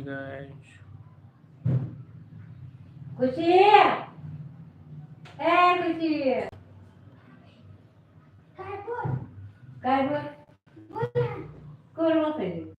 Hi guys खुशी ए खुशी काय बोल काय बोल बोल ना कोण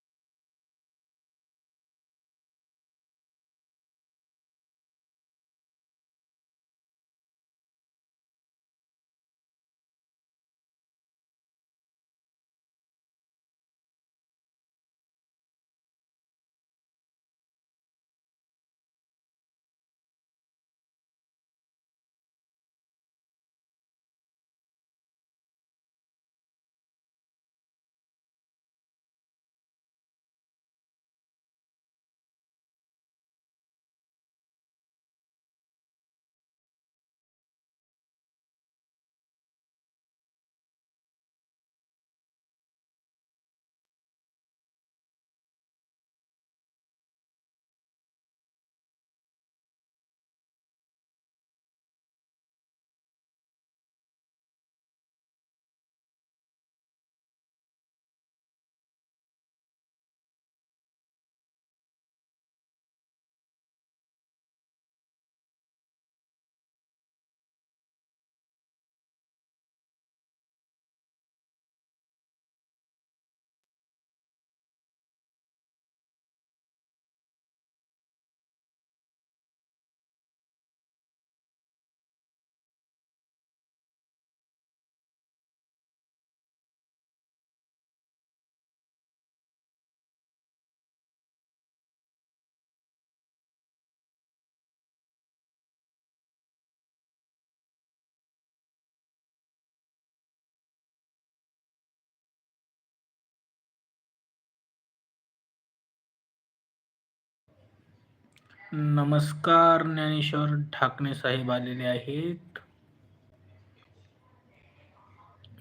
नमस्कार ज्ञानेश्वर ढाकणे साहेब आलेले आहेत.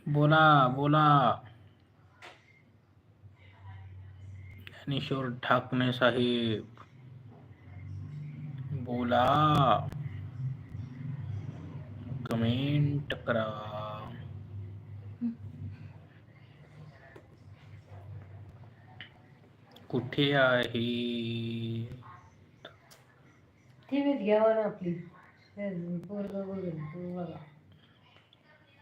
बोला बोला. ज्ञानेश्वर ढाकणे साहेब, बोला. कमेंट करा. कुठे आहे? टीव्हीत घ्यावं आपली पोरग बघेल तू बघा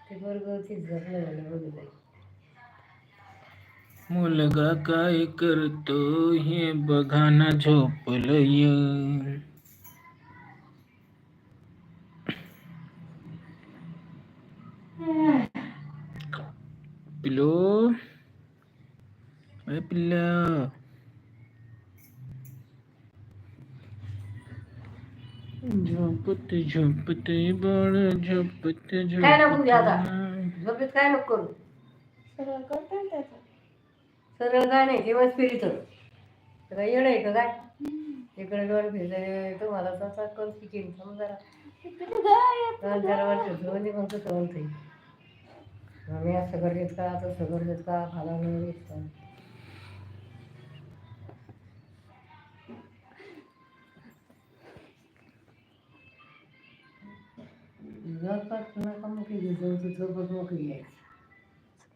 ते पोरग तीच झपलं झालं बघू जाईल मुलगा काय करतो हे बघा ना झोपलय पिलो अरे पिल्ला। झोपत झोपत बाळ झोपत काय नको घ्या आता? झोपत. काय नको करू? सरळ करतो ना त्याचं सरळ काय नाही तेव्हाच फिरित काय येणं आहे का काय? इकडे डोळे फिरले तुम्हाला तसा करून शिकेल समजा दोन चार वर्ष म्हणजे मग कसं म्हणते आम्ही असं करलेत का तसं करलेत का खाला नाही का जवळपास नका मोकळी घे जाऊ तू झोपत मोकळी यायची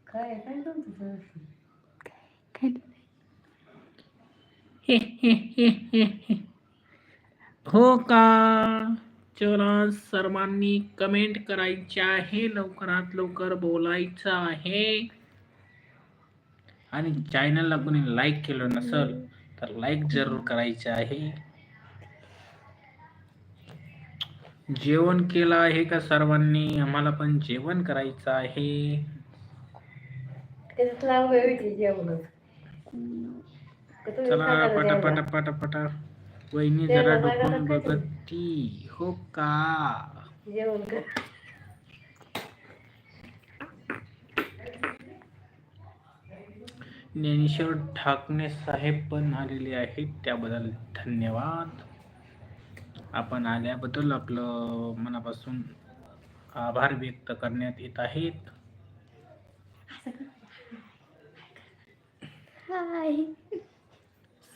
काय काय जाऊ तुझं हो का? चला सर्वांनी कमेंट करायचे आहे. लवकरात लवकर बोलायचं आहे. आणि चॅनलला कोणी लाईक केलं नसल तर लाईक जरूर करायचं आहे. जेवण केलं आहे का सर्वांनी? आम्हाला पण जेवण करायचं आहे. चला पटा पटा पटा पटा वहिनी जरा डोकून काय ते? बघती. हो का? जेवण ज्ञानेश्वर ठाकणे साहेब पण आलेले आहेत. त्याबद्दल धन्यवाद. आपण आल्याबद्दल आपलं मनापासून आभार व्यक्त करण्यात येत आहेत. हाय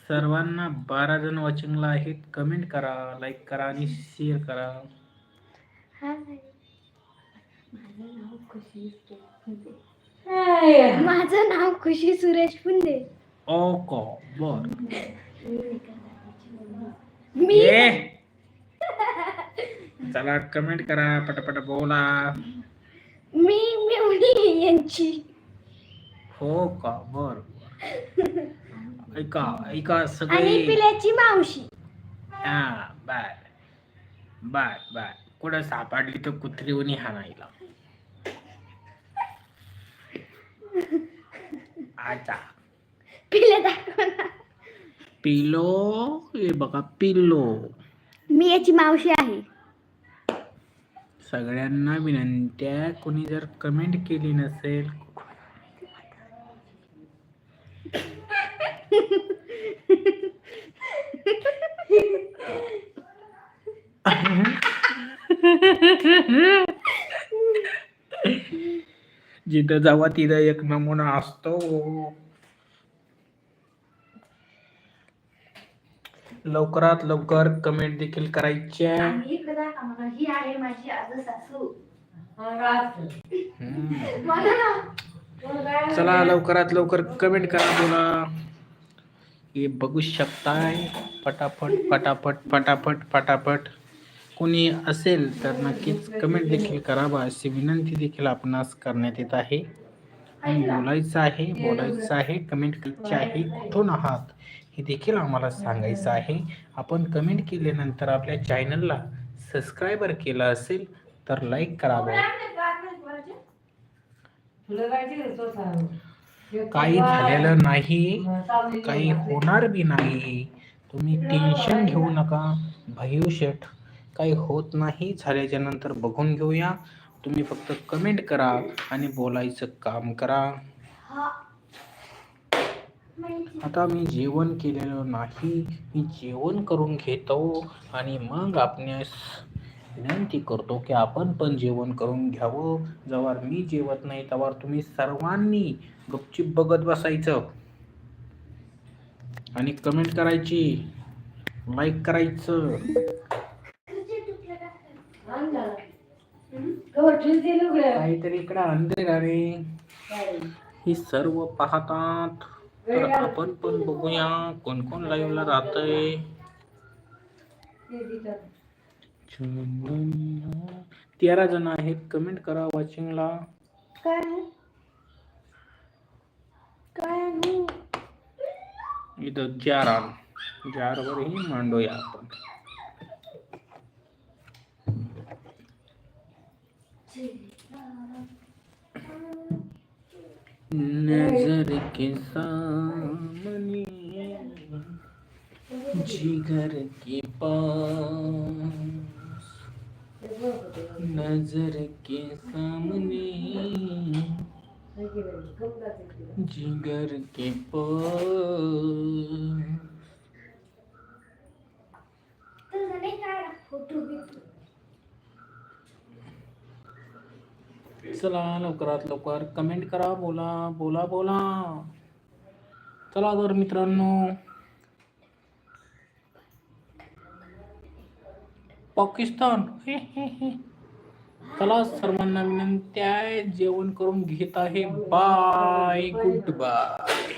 सर्वांना बारा जण वॉचिंगला आहेत. कमेंट करा लाईक करा आणि शेअर करा. हाय माझं नाव खुशी सुरेश फुंदे. ओ को बर. मी चला कमेंट करा पटापट बोला. मी मेवणी यांची. हो का? बर. ऐका ऐका आणि सगळे पिल्याची मावशी. हा बर बर बर कुठं सापडली तर कुत्रीवनी हाणायला. अच्छा पिल्या दाखव ना पिलो? हे बघा पिल्लो मी याची मावशी आहे. सगळ्यांना विनंती आहे कोणी जर कमेंट केली नसेल जिथं जावा तिथं एक नमुना असतो. लवकरात लवकर कमेंट देखील मला ही आहे माझी आज सासू. चला लवकरात लवकर कमेंट करा बोला. हे बघू शकताय. पटापट पटापट पटापट पटापट. कोणी असेल तर नक्कीच कमेंट देखील करावा अशी विनंती देखील आपणास करण्यात येत आहे. बोलायचं आहे बोलायचं आहे. कमेंट करायची आहे. कुठून आहात? हे देखील आम्हाला सांगायचं आहे. आपण कमेंट केल्यानंतर आपल्या चॅनलला सबस्क्रायबर केलं असेल तर लाईक करावं काही झालेलं नाही काही होणार बी नाही. तुम्ही टेन्शन घेऊ नका भयू शेठ काही होत नाही झाल्याच्यानंतर बघून घेऊया. तुम्ही फक्त कमेंट करा आणि बोलायचं काम करा. हा. आता मी जेवण केलेलं नाही. मी जेवण करून घेतो आणि मग आपणास विनंती करतो की आपण पण जेवण करून घ्यावं. जेव्हा मी जेवत नाही तेव्हा तुम्ही सर्वांनी गपचिप बघत बसायचं. आणि कमेंट करायची लाईक करायचं. काहीतरी इकडं अंधेर काय? ही सर्व पाहतात. तर आपण पण बघूया कोण कोण लाईव्हला राहतंय ते तिथं. तेरा जण आहेत कमेंट करा वॉचिंगला? काय आणू? इथं जार आण जारवरही मांडूया आपण नजर के सामने जिगर के पास। नजर के सामने जिगर के पास तुझं नाही काढा फोटो बिटो. चला लवकरात लवकर. कमेंट करा बोला बोला बोला. चला तर मित्रांनो. पाकिस्तान. हे हे हे चला सर्वांना विनंती आहे जेवण करून घेत आहे. Bye good bye